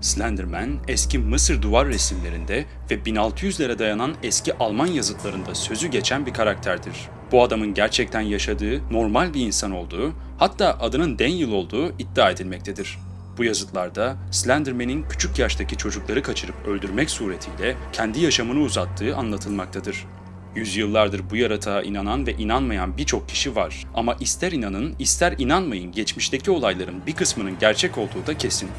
Slenderman, eski Mısır duvar resimlerinde ve 1600'lere dayanan eski Alman yazıtlarında sözü geçen bir karakterdir. Bu adamın gerçekten yaşadığı, normal bir insan olduğu, hatta adının Daniel olduğu iddia edilmektedir. Bu yazıtlarda Slenderman'in küçük yaştaki çocukları kaçırıp öldürmek suretiyle kendi yaşamını uzattığı anlatılmaktadır. Yüzyıllardır bu yaratığa inanan ve inanmayan birçok kişi var. Ama ister inanın, ister inanmayın geçmişteki olayların bir kısmının gerçek olduğu da kesin.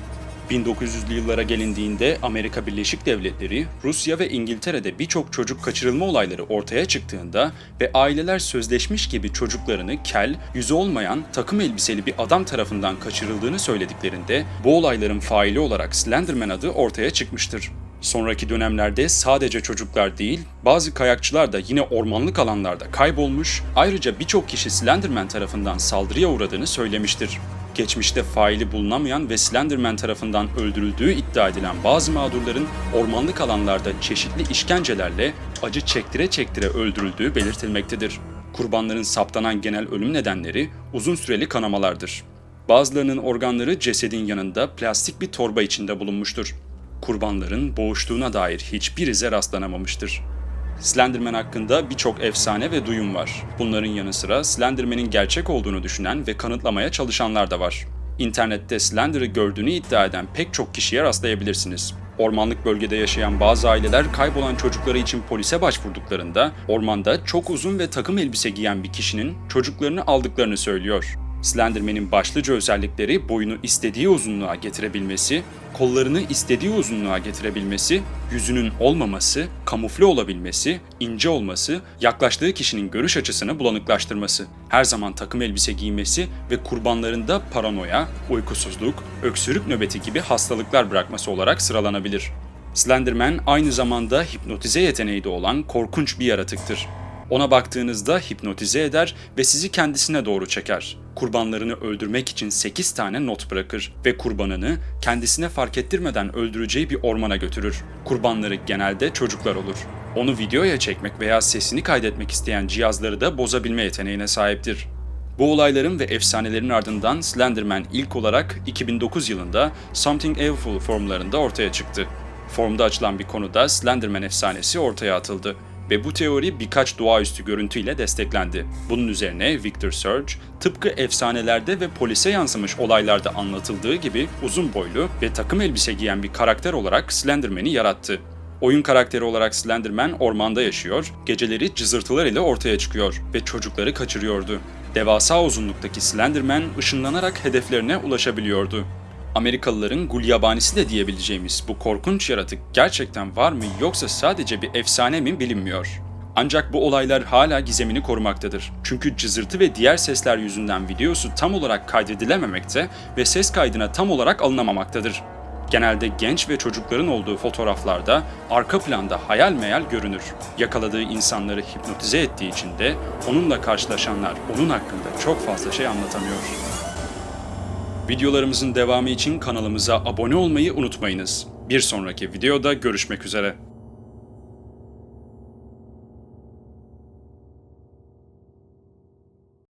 1900'lü yıllara gelindiğinde Amerika Birleşik Devletleri, Rusya ve İngiltere'de birçok çocuk kaçırılma olayları ortaya çıktığında ve aileler sözleşmiş gibi çocuklarını kel, yüzü olmayan, takım elbiseli bir adam tarafından kaçırıldığını söylediklerinde bu olayların faili olarak Slenderman adı ortaya çıkmıştır. Sonraki dönemlerde sadece çocuklar değil, bazı kayakçılar da yine ormanlık alanlarda kaybolmuş, ayrıca birçok kişi Slenderman tarafından saldırıya uğradığını söylemiştir. Geçmişte faili bulunamayan ve Slenderman tarafından öldürüldüğü iddia edilen bazı mağdurların ormanlık alanlarda çeşitli işkencelerle acı çektire çektire öldürüldüğü belirtilmektedir. Kurbanların saptanan genel ölüm nedenleri uzun süreli kanamalardır. Bazılarının organları cesedin yanında plastik bir torba içinde bulunmuştur. Kurbanların boğuştuğuna dair hiçbir ize rastlanamamıştır. Slenderman hakkında birçok efsane ve duyum var. Bunların yanı sıra Slenderman'in gerçek olduğunu düşünen ve kanıtlamaya çalışanlar da var. İnternette Slender'ı gördüğünü iddia eden pek çok kişiye rastlayabilirsiniz. Ormanlık bölgede yaşayan bazı aileler kaybolan çocukları için polise başvurduklarında ormanda çok uzun ve takım elbise giyen bir kişinin çocuklarını aldıklarını söylüyor. Slenderman'in başlıca özellikleri boyunu istediği uzunluğa getirebilmesi, kollarını istediği uzunluğa getirebilmesi, yüzünün olmaması, kamufle olabilmesi, ince olması, yaklaştığı kişinin görüş açısını bulanıklaştırması, her zaman takım elbise giymesi ve kurbanlarında paranoya, uykusuzluk, öksürük nöbeti gibi hastalıklar bırakması olarak sıralanabilir. Slenderman aynı zamanda hipnotize yeteneği de olan korkunç bir yaratıktır. Ona baktığınızda hipnotize eder ve sizi kendisine doğru çeker. Kurbanlarını öldürmek için 8 tane not bırakır ve kurbanını kendisine fark ettirmeden öldüreceği bir ormana götürür. Kurbanları genelde çocuklar olur. Onu videoya çekmek veya sesini kaydetmek isteyen cihazları da bozabilme yeteneğine sahiptir. Bu olayların ve efsanelerin ardından Slenderman ilk olarak 2009 yılında Something Awful formlarında ortaya çıktı. Formda açılan bir konuda Slenderman efsanesi ortaya atıldı ve bu teori birkaç doğaüstü görüntüyle desteklendi. Bunun üzerine Victor Surge, tıpkı efsanelerde ve polise yansımış olaylarda anlatıldığı gibi uzun boylu ve takım elbise giyen bir karakter olarak Slenderman'i yarattı. Oyun karakteri olarak Slenderman ormanda yaşıyor, geceleri cızırtılar ile ortaya çıkıyor ve çocukları kaçırıyordu. Devasa uzunluktaki Slenderman ışınlanarak hedeflerine ulaşabiliyordu. Amerikalıların gulyabanisi de diyebileceğimiz bu korkunç yaratık gerçekten var mı yoksa sadece bir efsane mi bilinmiyor. Ancak bu olaylar hala gizemini korumaktadır. Çünkü cızırtı ve diğer sesler yüzünden videosu tam olarak kaydedilememekte ve ses kaydına tam olarak alınamamaktadır. Genelde genç ve çocukların olduğu fotoğraflarda arka planda hayal meyal görünür. Yakaladığı insanları hipnotize ettiği için de onunla karşılaşanlar onun hakkında çok fazla şey anlatamıyor. Videolarımızın devamı için kanalımıza abone olmayı unutmayınız. Bir sonraki videoda görüşmek üzere.